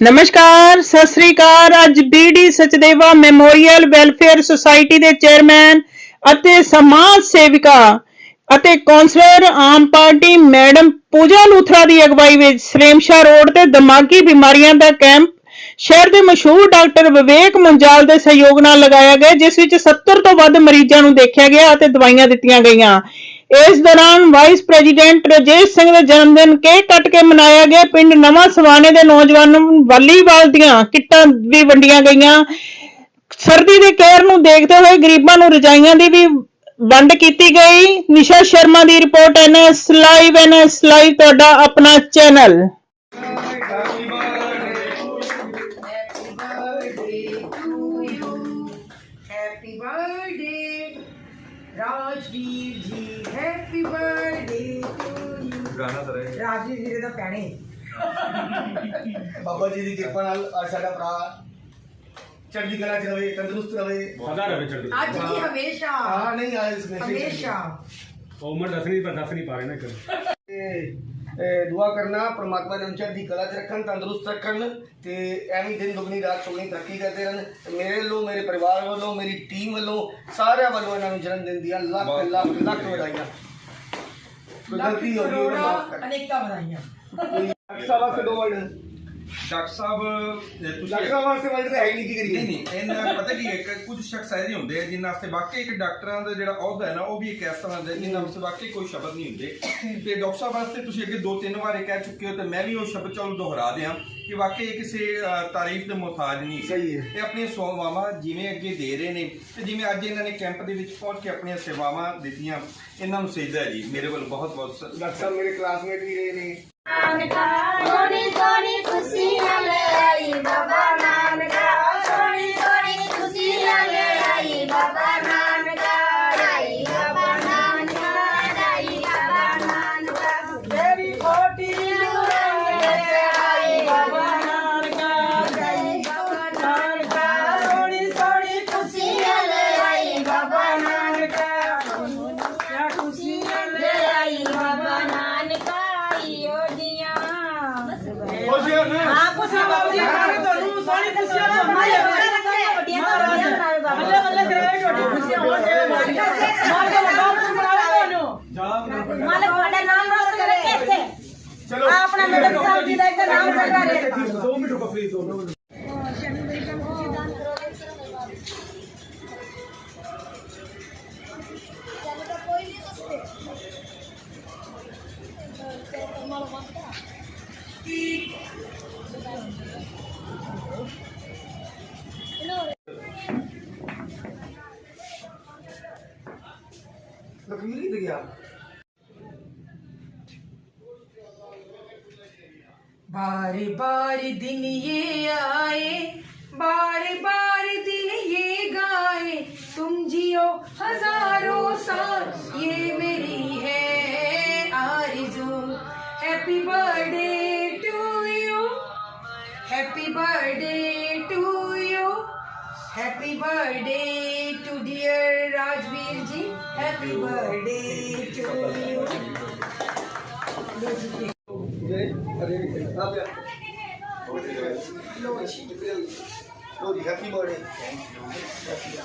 ਨਮਸਕਾਰ, ਸਤਿ ਸ੍ਰੀ ਅਕਾਲ। ਅੱਜ BD Sachdeva memorial welfare society ਦੇ ਚੇਅਰਮੈਨ ਅਤੇ ਸਮਾਜ ਸੇਵਿਕਾ ਅਤੇ councillor Aam party madam Pooja Luthra ਦੀ ਅਗਵਾਈ ਵਿੱਚ ਸਰੇਮਸ਼ਾ ਰੋਡ ਤੇ ਦਿਮਾਗੀ ਬਿਮਾਰੀਆਂ ਦਾ ਕੈਂਪ ਸ਼ਹਿਰ ਦੇ ਮਸ਼ਹੂਰ ਡਾਕਟਰ ਵਿਵੇਕ ਮੰਜਾਲ ਦੇ ਸਹਿਯੋਗ ਨਾਲ ਲਗਾਇਆ ਗਿਆ, ਜਿਸ ਵਿੱਚ 70 ਤੋਂ ਵੱਧ ਮਰੀਜ਼ਾਂ ਨੂੰ ਦੇਖਿਆ ਗਿਆ ਅਤੇ ਦਵਾਈਆਂ ਦਿੱਤੀਆਂ ਗਈਆਂ। ਇਸ ਦੌਰਾਨ ਵਾਈਸ ਪ੍ਰੈਜ਼ੀਡੈਂਟ ਰਜੇਸ਼ ਸਿੰਘ ਦਾ ਜਨਮ ਦਿਨ ਕੇਕ ਕੱਟ ਕੇ ਮਨਾਇਆ ਗਿਆ। ਪਿੰਡ ਨਵਾਂ ਸਵਾਨੇ ਦੇ ਨੌਜਵਾਨਾਂ ਨੂੰ ਵਾਲੀਬਾਲ ਦੀਆਂ ਕਿੱਟਾਂ ਵੀ ਵੰਡੀਆਂ ਗਈਆਂ। ਸਰਦੀ ਦੇ ਕਹਿਰ ਨੂੰ ਦੇਖਦੇ ਹੋਏ ਗਰੀਬਾਂ ਨੂੰ ਰਜਾਈਆਂ ਦੀ ਵੀ ਵੰਡ ਕੀਤੀ ਗਈ। ਨਿਸ਼ਾ ਸ਼ਰਮਾ ਦੀ report NS live NS live ਤੁਹਾਡਾ ਆਪਣਾ ਚੈਨਲ। ਰਾਜਵੀਰ ਜੀ ਹੈਪੀ ਬਰਥਡੇ ਟੂ ਯੂ ਗਾਣਾ ਤਾਂ ਰਹੇ। ਰਾਜਵੀਰ ਜੀ ਦੇ ਪੈਣੇ। ਬਾਬਾ ਜੀ ਦੀ ਕਿਰਪਾ ਨਾਲ ਅੱਜ ਸਾਡਾ ਭਰਾ ਚੜ੍ਹਦੀ ਕਲਾ ਚ ਰਵੇ ਤੰਦਰੁਸਤ ਰਵੇ। ਸਦਾ ਰਵੇ ਚੜ੍ਹਦੀ ਅੱਜ ਕੀ ਹਮੇਸ਼ਾ? ਹਾਂ ਨਹੀਂ ਆਇਆ ਇਸ ਮੈਸੇਜ ਹਮੇਸ਼ਾ। ਉਹ ਮੈਂ ਦੱਸ ਨਹੀਂ ਪਰ ਦੱਸ ਨਹੀਂ ਪਾ ਰਹੇ ਨਾ ਇੱਕ। ਤੇ ਦੁਆ ਕਰਨਾ ਪ੍ਰਮਾਤਮਾ ਨੇ ਚੜ੍ਹਦੀ ਕਲਾ ਚ ਰੱਖਣ ਤੰਦਰੁਸਤ ਰੱਖਣ ਤੇ ਐਵੇਂ ਦਿਨ ਦੁਗਣੀ ਰਾਤ ਚੌਗਣੀ ਤਰੱਕੀ ਕਰਦੇ ਰਹਿਣ। ਮੇਰੇ ਵੱਲੋਂ ਮੇਰੇ ਪਰਿਵਾਰ ਵੱਲੋਂ ਮੇਰੀ ਟੀਮ ਵੱਲੋਂ ਸਾਰਿਆਂ ਵੱਲੋਂ ਇਹਨਾਂ ਨੂੰ ਜਨਮ ਦਿਨ ਦੀਆਂ ਲੱਖ ਲੱਖ ਲੱਖ ਵਧਾਈਆਂ। ਗਲਤੀ ਹੋ ਗਈ ਉਹਨੂੰ ਮਾਫ ਕਰ। ਅਨੇਕਾਂ ਵਧਾਈਆਂ। ਦੋ ਵਰਡ ਡਾਕਟਰ ਸਾਹਿਬ ਇਹ ਤੁਸੀਂ ਡਾਕਟਰਾਂ ਵਾਸਤੇ ਵਰਡ ਤਾਂ ਹੈ ਹੀ ਨਹੀਂ ਕੀ ਨਹੀਂ ਕਰੀਏ? ਨਹੀਂ ਇਹਨਾਂ ਪਤਾ ਕੀ ਹੈ ਕਿ ਕੁਝ ਸ਼ਖਸ ਐਸੇ ਹੁੰਦੇ ਆ ਜਿਨ੍ਹਾਂ ਵਾਸਤੇ ਵਾਕਈ ਇੱਕ ਡਾਕਟਰਾਂ ਦਾ ਜਿਹੜਾ ਅਹੁਦਾ ਹੈ ਨਾ ਉਹ ਵੀ ਇੱਕ ਇਸ ਤਰ੍ਹਾਂ ਦਾ ਹੈ ਜਿਨ੍ਹਾਂ ਵਾਸਤੇ ਵਾਕਈ ਕੋਈ ਸ਼ਬਦ ਨਹੀਂ ਹੁੰਦੇ। ਤੇ ਡਾਕਟਰ ਸਾਹਿਬ ਵਾਸਤੇ ਤੁਸੀਂ ਅੱਗੇ ਦੋ ਤਿੰਨ ਵਾਰ ਇਹ ਕਹਿ ਚੁੱਕੇ ਹੋ ਤੇ ਮੈਂ ਵੀ ਉਹ ਸ਼ਬਦ ਚਲ ਦੁਹਰਾ ਦਿਆਂ ਕਿ ਵਾਕਈ ਇਹ ਕਿਸੇ ਤਾਰੀਫ ਦੇ ਮੁਹਤਾਜ ਨਹੀਂ। ਸਹੀ ਹੈ। ਇਹ ਆਪਣੀਆਂ ਸੇਵਾਵਾਂ ਜਿਵੇਂ ਅੱਗੇ ਦੇ ਰਹੇ ਨੇ ਤੇ ਜਿਵੇਂ ਅੱਜ ਇਹਨਾਂ ਨੇ ਕੈਂਪ ਦੇ ਵਿੱਚ ਪਹੁੰਚ ਕੇ ਆਪਣੀਆਂ ਸੇਵਾਵਾਂ ਦਿੱਤੀਆਂ ਇਹਨਾਂ ਨੂੰ ਸਜਦਾ ਹੈ ਜੀ ਮੇਰੇ ਵੱਲ ਬਹੁਤ ਬਹੁਤ ਸ- ਡਾਕਟਰ ਸਾਹਿਬ ਮੇਰੇ ਕਲਾਸਮੇਟ ਵੀ ਰਹੇ ਨੇ। Bye-bye. ਸਾਹਿਬ ਜੀ ਦਾ ਇੱਕ ਨਾਮ ਚੰਗਾ ਰਹੇ 2 ਮਿੰਟ ਰੁਕੋ ਪਲੀਜ਼ 2 ਮਿੰਟ। बारी बार दिन ये आए बारी बारी दिन ये गाए। तुम जियो हज़ारों साल, ये मेरी है आरज़ू। Happy birthday to you happy birthday to you happy birthday to dear Rajveer ji happy birthday to you Lodi, happy morning. Thank you.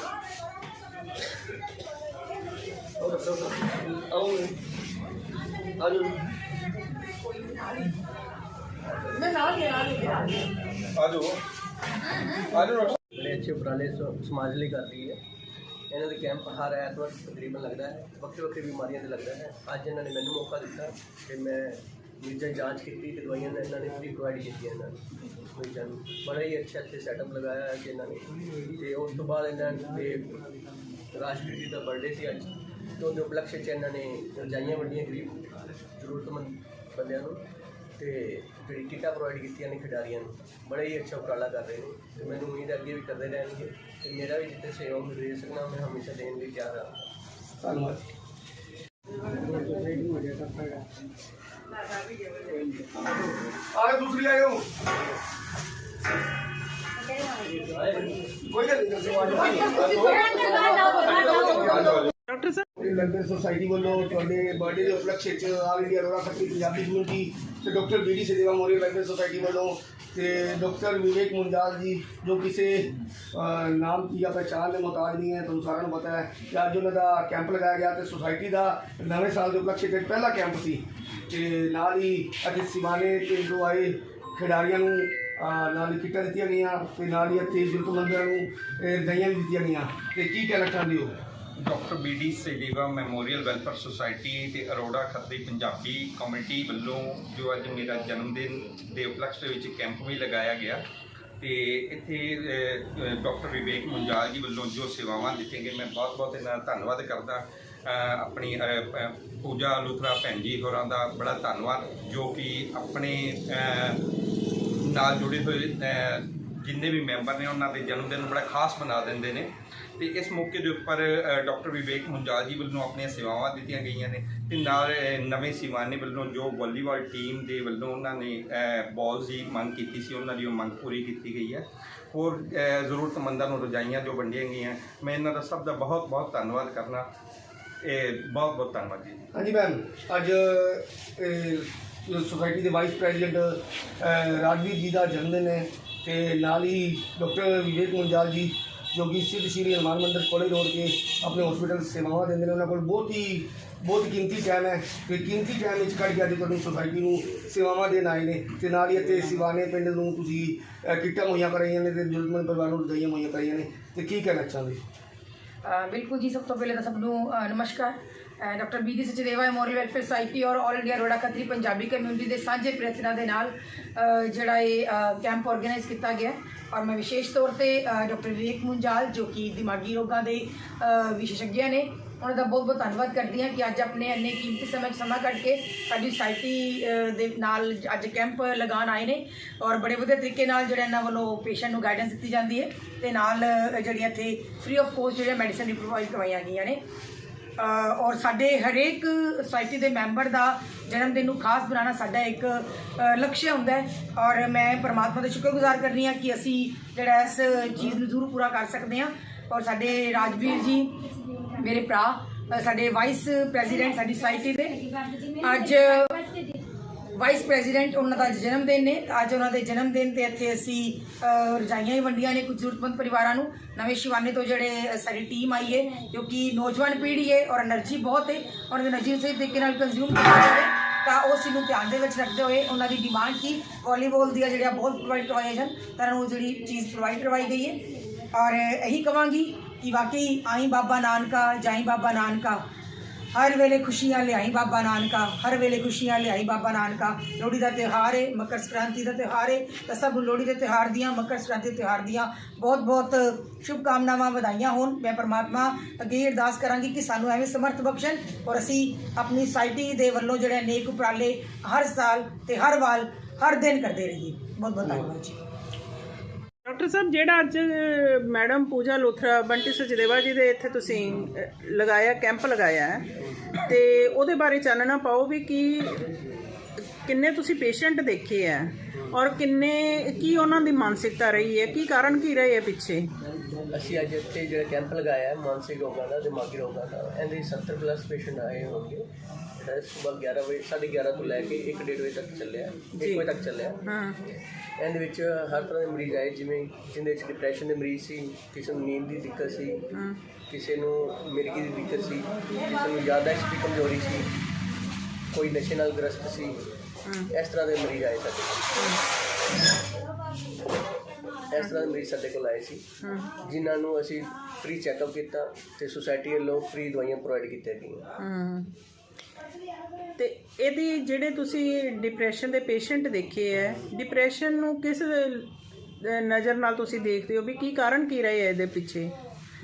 ਬੜੇ ਅੱਛੇ ਉਪਰਾਲੇ ਸ- ਸਮਾਜ ਲਈ ਕਰ ਰਹੀ ਹੈ। ਇਹਨਾਂ ਦੇ ਕੈਂਪ ਹਰ ਐਤਵਾਰ ਤਕਰੀਬਨ ਲੱਗਦਾ ਹੈ। ਵੱਖਰੀ ਵੱਖਰੀ ਬਿਮਾਰੀਆਂ ਦੇ ਲੱਗਦਾ ਹੈ। ਅੱਜ ਇਹਨਾਂ ਨੇ ਮੈਨੂੰ ਮੌਕਾ ਦਿੱਤਾ ਕਿ ਮੈਂ ਮਰੀਜ਼ਾਂ ਦੀ ਜਾਂਚ ਕੀਤੀ ਤੇ ਦਵਾਈਆਂ ਨੇ ਇਹਨਾਂ ਨੇ ਫ੍ਰੀ ਪ੍ਰੋਵਾਈਡ ਕੀਤੀਆਂ ਇਹਨਾਂ ਨੂੰ, ਮਰੀਜ਼ਾਂ ਨੂੰ। ਬੜਾ ਹੀ ਅੱਛਾ ਅੱਛਾ ਸੈਟਅਪ ਲਗਾਇਆ ਹੈ ਕਿ ਇਹਨਾਂ ਨੇ। ਤੇ ਉਸ ਤੋਂ ਬਾਅਦ ਇਹਨਾਂ ਦੇ ਰਾਸ਼ਟਰੀ ਜੀ ਦਾ ਬਰਥਡੇ ਸੀ ਅੱਜ। ਤੋਂ ਦੇ ਉਪਲਕਸ਼ 'ਚ ਇਹਨਾਂ ਨੇ ਰਜਾਈਆਂ ਵੰਡੀਆਂ ਗਰੀਬ, ਜ਼ਰੂਰਤਮੰਦ ਬੰਦਿਆਂ ਨੂੰ। ਤੇ ਜਿਹੜੀ ਕਿੱਟਾਂ ਪ੍ਰੋਵਾਈਡ ਕੀਤੀਆਂ ਨੇ ਖਿਡਾਰੀਆਂ ਨੂੰ, ਬੜਾ ਹੀ ਅੱਛਾ ਉਪਰਾਲਾ ਕਰ ਰਹੇ ਨੇ। ਤੇ ਮੈਨੂੰ ਉਮੀਦ ਹੈ ਅੱਗੇ ਵੀ ਕਰਦੇ ਰਹਿਣਗੇ। ਤੇ ਮੇਰਾ ਵੀ ਜਿੱਥੇ ਸਹਿਯੋਗ ਦੇ ਸਕਣਾ ਮੈਂ ਹਮੇਸ਼ਾ ਦੇਣ ਲਈ ਤਿਆਰ ਹਾਂ। ਧੰਨਵਾਦ। ਆਏ ਦੂਸਰੀ ਆਇਓ ਕੋਈ ਗੱਲ ਨਹੀਂ ਦੱਸੋ ਆ ਜਾਓ ਡਾਕਟਰ ਸਾਹਿਬ ਵੈਲਫੇਅਰ ਸੁਸਾਇਟੀ ਵੱਲੋਂ ਤੁਹਾਡੇ ਬਰਥਡੇ ਦੇ ਉਪਲਕਸ਼ ਵਿੱਚ all India Arora Khatri Punjabi community ਤੇ doctor B D Sachdeva memorial welfare society ਵੱਲੋਂ ਤੇ ਡਾਕਟਰ ਵਿਵੇਕ ਮੁੰਜਾਲ ਜੀ ਜੋ ਕਿਸੇ ਨਾਮ ਦੀ ਜਾਂ ਪਹਿਚਾਣ ਦੇ ਮੁਤਾਜ ਨਹੀਂ ਹੈ, ਤੁਹਾਨੂੰ ਸਾਰਿਆਂ ਨੂੰ ਪਤਾ ਹੈ ਕਿ ਅੱਜ ਉਹਨਾਂ ਦਾ ਕੈਂਪ ਲਗਾਇਆ ਗਿਆ ਤੇ ਸੁਸਾਇਟੀ ਦਾ ਨਵੇਂ ਸਾਲ ਦੇ ਉਪਲਕਸ਼ ਵਿੱਚ ਪਹਿਲਾ ਕੈਂਪ ਸੀ ਤੇ ਨਾਲ ਹੀ ਅੱਜ ਸਿਵਾਨੇ ਜੋ ਆਏ ਖਿਡਾਰੀਆਂ ਨੂੰ ਨਾਲ ਹੀ ਕਿੱਟਾਂ ਦਿੱਤੀਆਂ ਗਈਆਂ ਤੇ ਨਾਲ ਹੀ ਇੱਥੇ ਜ਼ਰੂਰਤਮੰਦਾਂ ਨੂੰ ਦਈਆਂ ਵੀ ਦਿੱਤੀਆਂ ਗਈਆਂ। ਤੇ ਕੀ ਕਹਿਣਾ ਚਾਹੁੰਦੇ ਹੋ? Doctor BD Sachdeva memorial welfare society ਤੇ ਅਰੋੜਾ ਖੱਤਰੀ ਪੰਜਾਬੀ ਕਮੇਟੀ ਵੱਲੋਂ ਜੋ ਅੱਜ ਮੇਰਾ ਜਨਮ ਦਿਨ ਦੇ ਉਪਲਕਸ਼ ਦੇ ਵਿੱਚ ਕੈਂਪ ਵੀ ਲਗਾਇਆ ਗਿਆ ਤੇ ਇੱਥੇ ਅਹ, ਡਾਕਟਰ ਵਿਵੇਕ ਮੁੰਜਾਲ ਜੀ ਵੱਲੋਂ ਜੋ ਸੇਵਾਵਾਂ ਦਿੱਤੀਆਂ ਗਈਆਂ ਮੈਂ ਬਹੁਤ ਬਹੁਤ ਇਹਨਾਂ ਦਾ ਧੰਨਵਾਦ ਕਰਦਾ। ਆਪਣੀ ਪੂਜਾ ਲੂਥਰਾ ਭੈਣ ਜੀ ਹੋਰਾਂ ਦਾ ਬੜਾ ਧੰਨਵਾਦ ਜੋ ਕਿ ਆਪਣੇ ਨਾਲ ਜੁੜੇ ਹੋਏ ਜਿੰਨੇ ਵੀ ਮੈਂਬਰ ਨੇ ਉਹਨਾਂ ਦੇ ਜਨਮ ਦਿਨ ਨੂੰ ਬੜਾ ਖਾਸ ਬਣਾ ਦਿੰਦੇ ਨੇ। ਤੇ ਇਸ ਮੌਕੇ ਦੇ ਉੱਪਰ ਅ, ਡਾਕਟਰ ਵਿਵੇਕ ਮੁੰਜਾਲ ਜੀ ਵੱਲੋਂ ਆਪਣੀਆਂ ਸੇਵਾਵਾਂ ਦਿੱਤੀਆਂ ਗਈਆਂ ਨੇ ਤੇ ਨਾਲ ਨਵੇਂ ਸਿਵਾਨੇ ਵੱਲੋਂ ਜੋ ਵਾਲੀਬਾਲ ਟੀਮ ਦੇ ਵੱਲੋਂ ਉਹਨਾਂ ਨੇ ਬਾਲਸ ਦੀ ਮੰਗ ਕੀਤੀ ਸੀ ਉਹਨਾਂ ਦੀ ਉਹ ਮੰਗ ਪੂਰੀ ਕੀਤੀ ਗਈ ਹੈ। ਹੋਰ ਜ਼ਰੂਰਤਮੰਦਾਂ ਨੂੰ ਰਜਾਈਆਂ ਜੋ ਵੰਡੀਆਂ ਗਈਆਂ ਮੈਂ ਇਹਨਾਂ ਦਾ ਸਭ ਦਾ ਬਹੁਤ ਬਹੁਤ ਧੰਨਵਾਦ ਕਰਨਾ। ਇਹ ਬਹੁਤ ਬਹੁਤ ਧੰਨਵਾਦ ਜੀ। ਹਾਂਜੀ ਮੈਮ ਅੱਜ ਸੋਸਾਇਟੀ ਦੇ ਵਾਈਸ ਪ੍ਰੈਜ਼ੀਡੈਂਟ ਰਾਜਵੀਰ ਜੀ ਦਾ ਜਨਮ ਦਿਨ ਹੈ ਤੇ ਨਾਲ ਹੀ ਡਾਕਟਰ ਵਿਵੇਕ ਮੁੰਜਾਲ ਜੀ ਜੋ ਕਿ ਸਿੱਧ ਸ਼੍ਰੀ ਹਨੂੰਮਾਨ ਮੰਦਿਰ ਕੋਲੇ ਰੋਡ ਕੇ ਆਪਣੇ ਹਸਪੀਟਲ ਸੇਵਾਵਾਂ ਦਿੰਦੇ ਨੇ, ਉਹਨਾਂ ਕੋਲ ਬਹੁਤ ਹੀ, ਬਹੁਤ ਕੀਮਤੀ ਟਾਈਮ ਹੈ। ਤੇ ਕੀਮਤੀ ਟਾਈਮ ਵਿੱਚ ਕੱਢ ਕੇ ਅੱਜ ਤੁਹਾਨੂੰ ਸੁਸਾਇਟੀ ਨੂੰ ਸੇਵਾਵਾਂ ਦੇਣ ਆਏ ਨੇ। ਤੇ ਨਾਲ ਹੀ ਇੱਥੇ ਸਿਵਾਨੇ ਪਿੰਡ ਨੂੰ ਤੁਸੀਂ ਕਿੱਟਾਂ ਮੁਹੱਈਆ ਕਰਾਈਆਂ ਨੇ ਤੇ ਜ਼ਰੂਰਤਮੰਦ ਪਰਿਵਾਰ ਨੂੰ ਰਜਾਈਆਂ ਮੁਹੱਈਆ ਕਰਾਈਆਂ ਨੇ। ਤੇ ਕੀ ਕਹਿਣਾ ਚਾਹੁੰਦੇ? ਬਿਲਕੁਲ ਜੀ, ਸਭ ਤੋਂ ਪਹਿਲੇ ਤਾਂ ਸਭ ਨੂੰ ਨਮਸਕਾਰ। Doctor B D Sachdeva moral welfare society ਔਰ all India Rora Khatri Punjabi community ਦੇ ਸਾਂਝੇ ਪ੍ਰਯਤਨਾਂ ਦੇ ਨਾਲ ਜਿਹੜਾ ਇਹ ਕੈਂਪ ਆਰਗੇਨਾਈਜ਼ ਕੀਤਾ ਗਿਆ ਔਰ ਮੈਂ ਵਿਸ਼ੇਸ਼ ਤੌਰ ਤੇ ਅ, ਡਾਕਟਰ ਵਿਵੇਕ ਮੁੰਜਾਲ ਜੋ ਕਿ ਦਿਮਾਗੀ ਰੋਗਾਂ ਦੇ ਅ, ਨੇ ਉਹਨਾਂ ਦਾ ਬਹੁਤ ਬਹੁਤ ਧੰਨਵਾਦ ਕਰਦੀ ਹਾਂ ਕਿ ਅੱਜ ਆਪਣੇ ਇੰਨੇ ਕੀਮਤੀ ਸਮੇਂ 'ਚ ਸਮਾਂ ਕੱਢ ਕੇ ਸਾਡੀ ਸੁਸਾਇਟੀ ਦੇ ਨਾਲ ਅੱਜ ਕੈਂਪ ਲਗਾਉਣ ਆਏ ਨੇ ਔਰ ਬੜੇ ਵਧੀਆ ਤਰੀਕੇ ਨਾਲ ਜਿਹੜਾ ਇਹਨਾਂ ਵੱਲੋਂ ਪੇਸ਼ੈਂਟ ਨੂੰ ਗਾਈਡੈਂਸ ਦਿੱਤੀ ਜਾਂਦੀ ਹੈ ਤੇ ਨਾਲ ਜਿਹੜੀਆਂ ਇੱਥੇ ਫ੍ਰੀ ਆਫ ਕੋਸਟ ਜਿਹੜੀਆਂ ਮੈਡੀਸਨ ਵੀ ਪ੍ਰੋਵਾਈਡ ਕਰਵਾਈਆਂ ਗਈਆਂ ਨੇ। ਔਰ ਸਾਡੇ ਹਰੇਕ ਸੁਸਾਇਟੀ ਦੇ ਮੈਂਬਰ ਦਾ ਜਨਮ ਦਿਨ ਨੂੰ ਖਾਸ ਬਣਾਉਣਾ ਸਾਡਾ ਇੱਕ ਅ, ਲਕਸ਼ਯ ਹੁੰਦਾ ਹੈ। ਔਰ ਮੈਂ ਪਰਮਾਤਮਾ ਦਾ ਸ਼ੁਕਰਗੁਜ਼ਾਰ ਕਰਨੀ ਹਾਂ ਕਿ ਅਸੀਂ ਜਿਹੜਾ ਇਸ ਚੀਜ਼ ਨੂੰ ਜ਼ਰੂਰ ਪੂਰਾ ਕਰ ਸਕਦੇ ਹਾਂ। ਔਰ ਸਾਡੇ ਰਾਜਵੀਰ ਜੀ ਮੇਰੇ ਭਰਾ ਸਾਡੇ ਵਾਈਸ ਪ੍ਰੈਜ਼ੀਡੈਂਟ ਸਾਡੀ ਸੋਸਾਇਟੀ ਦੇ। ਅੱਜ वाइस प्रेजीडेंट उन्हों का जन्मदिन ने तो अच्छ उन्होंने जन्मदिन से इतने असी रजाइया भी वंडिया ने कुछ जरूरतमंद परिवारों नवे शिवानी तो जोड़े सारी टीम आई है जो कि नौजवान पीढ़ी है और एनर्जी बहुत है और एनर्जी सही तरीके कंज्यूम तो उस चीज़ को ध्यान रखते हुए उन्होंने डिमांड की वॉलीबॉल दिया जो बहुत प्रोवाइड करवाए जन तरह जी चीज़ प्रोवाइड करवाई गई है और यही कह कि वाकई आई बाबा नानका जाई बाबा नानका ਹਰ ਵੇਲੇ ਖੁਸ਼ੀਆਂ ਲਿਆਈ ਬਾਬਾ ਨਾਨਕਾ, ਹਰ ਵੇਲੇ ਖੁਸ਼ੀਆਂ ਲਿਆਈ ਬਾਬਾ ਨਾਨਕਾ। ਲੋਹੜੀ ਦਾ ਤਿਉਹਾਰ ਹੈ ਮਕਰ ਸੰਕ੍ਰਾਂਤੀ ਦਾ ਤਿਉਹਾਰ ਹੈ ਤਾਂ ਸਭ ਨੂੰ ਲੋਹੜੀ ਦੇ ਤਿਉਹਾਰ ਦੀਆਂ, ਮਕਰ ਸੰਕ੍ਰਾਂਤੀ ਦੇ ਤਿਉਹਾਰ ਦੀਆਂ ਬਹੁਤ ਬਹੁਤ ਸ਼ੁਭ ਕਾਮਨਾਵਾਂ ਵਧਾਈਆਂ ਹੋਣ। ਮੈਂ ਪਰਮਾਤਮਾ ਅੱਗੇ ਇਹ ਅਰਦਾਸ ਕਰਾਂਗੀ ਕਿ ਸਾਨੂੰ ਐਵੇਂ ਸਮਰਥ ਬਖਸ਼ਣ ਔਰ ਅਸੀਂ ਆਪਣੀ ਸੁਸਾਇਟੀ ਦੇ ਵੱਲੋਂ ਜਿਹੜੇ ਨੇਕ ਉਪਰਾਲੇ ਹਰ ਸਾਲ ਤੇ ਹਰ ਵਾਰ, ਹਰ ਦਿਨ ਕਰਦੇ ਰਹੀਏ। ਬਹੁਤ ਬਹੁਤ ਧੰਨਵਾਦ ਜੀ। ਡਾਕਟਰ ਸਾਹਿਬ, ਜਿਹੜਾ ਅੱਜ ਮੈਡਮ ਪੂਜਾ ਲੋਥਰਾ, ਬੰਟੀ ਸਚਦੇਵਾ ਜੀ ਦੇ ਇੱਥੇ ਤੁਸੀਂ ਲਗਾਇਆ, ਕੈਂਪ ਲਗਾਇਆ ਹੈ, ਤੇ ਉਹਦੇ ਬਾਰੇ ਚਾਨਣਾ ਪਾਓ ਵੀ ਕੀ ਕਿੰਨੇ ਤੁਸੀਂ ਪੇਸ਼ੈਂਟ ਦੇਖੇ ਆ? ਔਰ ਕਿੰਨੇ ਕੀ ਉਹਨਾਂ ਦੀ ਮਾਨਸਿਕਤਾ ਰਹੀ ਹੈ? ਕੀ ਕਾਰਨ ਕੀ ਰਹੇ ਹੈ ਪਿੱਛੇ? ਅਸੀਂ ਅੱਜ ਇੱਥੇ ਜਿਹੜਾ ਕੈਂਪ ਲਗਾਇਆ ਹੈ ਮਾਨਸਿਕ ਰੋਗਾਂ ਦਾ ਦਿਮਾਗੀ ਰੋਗਾਂ ਦਾ ਇਹਦੇ 70 ਪਲੱਸ ਪੇਸ਼ੈਂਟ ਆਏ ਹੋਣਗੇ। ਜਿਹੜਾ ਸਵੇਰ 11 ਵਜੇ 11:30 ਤੋਂ ਲੈ ਕੇ 1:30 ਵਜੇ ਤੱਕ ਚੱਲਿਆ 1 ਵਜੇ ਤੱਕ ਚੱਲਿਆ। ਹਾਂ। ਇਹਦੇ ਵਿੱਚ ਹਰ ਤਰ੍ਹਾਂ ਦੇ ਮਰੀਜ਼ ਆਏ ਜਿਵੇਂ ਜਿਹਦੇ ਵਿੱਚ ਡਿਪਰੈਸ਼ਨ ਦੇ ਮਰੀਜ਼ ਸੀ ਕਿਸੇ ਨੂੰ ਨੀਂਦ ਦੀ ਦਿੱਕਤ ਸੀ ਕਿਸੇ ਨੂੰ ਮਿਰਗੀ ਦੀ ਦਿੱਕਤ ਸੀ ਕਿਸੇ ਨੂੰ ਯਾਦਾਸ਼ਤ ਦੀ ਕਮਜ਼ੋਰੀ ਸੀ। ਕੋਈ ਨਸ਼ੇ ਨਾਲ ਗ੍ਰਸਤ ਸੀ ਇਸ ਤਰ੍ਹਾਂ ਦੇ ਮਰੀਜ਼ ਆਏ ਸਾਡੇ ਕੋਲ। ਇਸ ਤਰ੍ਹਾਂ ਦੇ ਮਰੀਜ਼ ਸਾਡੇ ਕੋਲ ਆਏ ਸੀ। ਜਿਨ੍ਹਾਂ ਨੂੰ ਅਸੀਂ ਫ੍ਰੀ ਚੈੱਕਅਪ ਕੀਤਾ ਤੇ ਸੁਸਾਇਟੀ ਵੱਲੋਂ ਫ੍ਰੀ ਦਵਾਈਆਂ ਪ੍ਰੋਵਾਈਡ ਕੀਤੀਆਂ ਗਈਆਂ। ਹਮ। ਤੇ ਇਹਦੀ ਜਿਹੜੇ ਤੁਸੀਂ ਡਿਪਰੈਸ਼ਨ ਦੇ ਪੇਸ਼ੈਂਟ ਦੇਖੇ ਹੈ ਡਿਪਰੈਸ਼ਨ ਨੂੰ ਕਿਸ ਨਜ਼ਰ ਨਾਲ ਤੁਸੀਂ ਦੇਖਦੇ ਹੋ ਵੀ ਕੀ ਕਾਰਨ ਕੀ ਰਹੇ ਹੈ ਇਹਦੇ ਪਿੱਛੇ?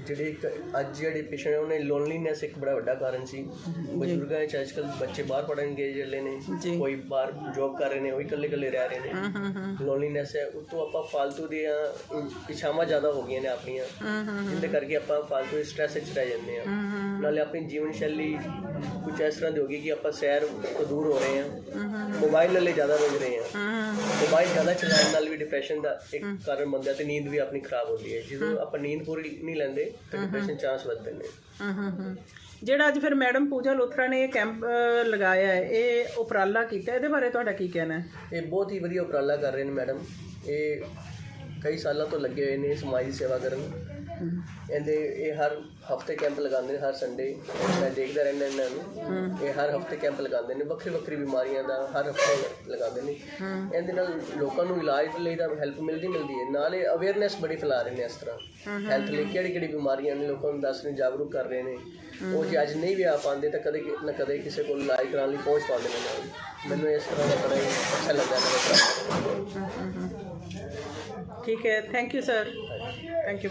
ਜਿਹੜੇ ਇੱਕ ਅੱਜ ਜਿਹੜੇ ਪੇਸ਼ੈਂਟ ਉਹਨੇ ਲੋਨਲੀਨੈਸ ਇੱਕ ਬੜਾ ਵੱਡਾ ਕਾਰਨ ਸੀ। ਬਜ਼ੁਰਗਾਂ ਚ ਅੱਜਕੱਲ ਬੱਚੇ ਬਾਹਰ ਪੜਨ ਗਏ ਜਲੇ ਨੇ ਕੋਈ ਬਾਹਰ ਜੋਬ ਕਰ ਰਹੇ ਨੇ ਉਹ ਇਕੱਲੇ ਇਕੱਲੇ ਰਹਿ ਰਹੇ ਨੇ। ਲੋਨਲੀਨੈਸ ਹੈ ਉਤੋਂ ਆਪਾਂ ਫालतू ਦੀਆਂ ਇਛਾਵਾਂ ਜ਼ਿਆਦਾ ਹੋ ਗਈਆਂ ਨੇ ਆਪਣੀਆਂ। ਜਿਹਦੇ ਕਰਕੇ ਆਪਾਂ ਫਾਲਤੂ ਸਟ੍ਰੈਸ ਵਿੱਚ ਰਹਿ ਜਾਂਦੇ ਆ ਨਾਲੇ ਆਪਣੀ ਜੀਵਨ ਸ਼ੈਲੀ ਕੁਝ ਇਸ ਤਰ੍ਹਾਂ ਦੀ ਹੋ ਗਈ ਕਿ ਆਪਾਂ ਸੈਰ ਤੋਂ ਦੂਰ ਹੋ ਰਹੇ ਆ ਮੋਬਾਈਲ ਨਾਲੇ ਜ਼ਿਆਦਾ ਰੁੱਝ ਰਹੇ ਆ ਮੋਬਾਈਲ ਜ਼ਿਆਦਾ ਚਲਾਉਣ ਨਾਲ ਵੀ ਡਿਪਰੈਸ਼ਨ ਦਾ ਇੱਕ ਕਾਰਨ ਬਣਦਾ ਤੇ ਨੀਂਦ ਵੀ ਆਪਣੀ ਖਰਾਬ ਹੁੰਦੀ ਹੈ। ਜਦੋਂ ਆਪਾਂ ਨੀਂਦ ਪੂਰੀ ਨਹੀਂ ਲੈਂਦੇ ਤਾਂ ਡਿਪਰੈਸ਼ਨ ਚਾਂਸ ਵੱਧਦੇ ਨੇ। ਜਿਹੜਾ ਅੱਜ ਫਿਰ ਮੈਡਮ ਪੂਜਾ ਲੋਥਰਾ ਨੇ ਇਹ ਕੈਂਪ ਲਗਾਇਆ ਹੈ ਇਹ ਉਪਰਾਲਾ ਕੀਤਾ ਇਹਦੇ ਬਾਰੇ ਤੁਹਾਡਾ ਕੀ ਕਹਿਣਾ ਹੈ? ਇਹ ਬਹੁਤ ਹੀ ਵਧੀਆ ਉਪਰਾਲਾ ਕਰ ਰਹੇ ਨੇ ਮੈਡਮ। ਇਹ ਕਈ ਸਾਲਾਂ ਤੋਂ ਲੱਗੇ ਹੋਏ ਨੇ ਸਮਾਜ ਸੇਵਾ ਕਰਨ। ਇਹਦੇ ਇਹ ਹਰ ਹਫ਼ਤੇ ਕੈਂਪ ਲਗਾਉਂਦੇ ਨੇ ਹਰ ਸੰਡੇ। ਮੈਂ ਦੇਖਦਾ ਰਹਿੰਦਾ ਇਹਨਾਂ ਨੂੰ। ਇਹ ਹਰ ਹਫ਼ਤੇ ਕੈਂਪ ਲਗਾਉਂਦੇ ਨੇ ਵੱਖਰੀ ਵੱਖਰੀ ਬਿਮਾਰੀਆਂ ਦਾ ਹਰ ਹਫ਼ਤੇ ਲਗਾਉਂਦੇ ਨੇ। ਇਹਦੇ ਨਾਲ ਲੋਕਾਂ ਨੂੰ ਇਲਾਜ ਲਈ ਤਾਂ ਹੈਲਪ ਮਿਲਦੀ ਮਿਲਦੀ ਹੈ। ਨਾਲੇ ਅਵੇਅਰਨੈਸ ਬੜੀ ਫੈਲਾ ਰਹੇ ਨੇ ਇਸ ਤਰ੍ਹਾਂ। ਹੈਲਥ ਲਈ ਕਿਹੜੀ ਕਿਹੜੀ ਬਿਮਾਰੀਆਂ ਨੇ ਲੋਕਾਂ ਨੂੰ ਦੱਸ ਰਹੇ ਜਾਗਰੂਕ ਕਰ ਰਹੇ ਨੇ। ਉਹ ਜੇ ਅੱਜ ਨਹੀਂ ਵੀ ਆ ਪਾਉਂਦੇ ਤਾਂ ਕਦੇ ਨਾ ਕਦੇ ਕਿਸੇ ਕੋਲ ਇਲਾਜ ਕਰਾਉਣ ਲਈ ਪਹੁੰਚ ਪਾਉਂਦੇ ਨੇ। ਮੈਨੂੰ ਇਸ ਤਰ੍ਹਾਂ ਦਾ ਬੜਾ ਅੱਛਾ ਲੱਗਦਾ ਹੈ। ਠੀਕ ਹੈ। Thank you sir thank you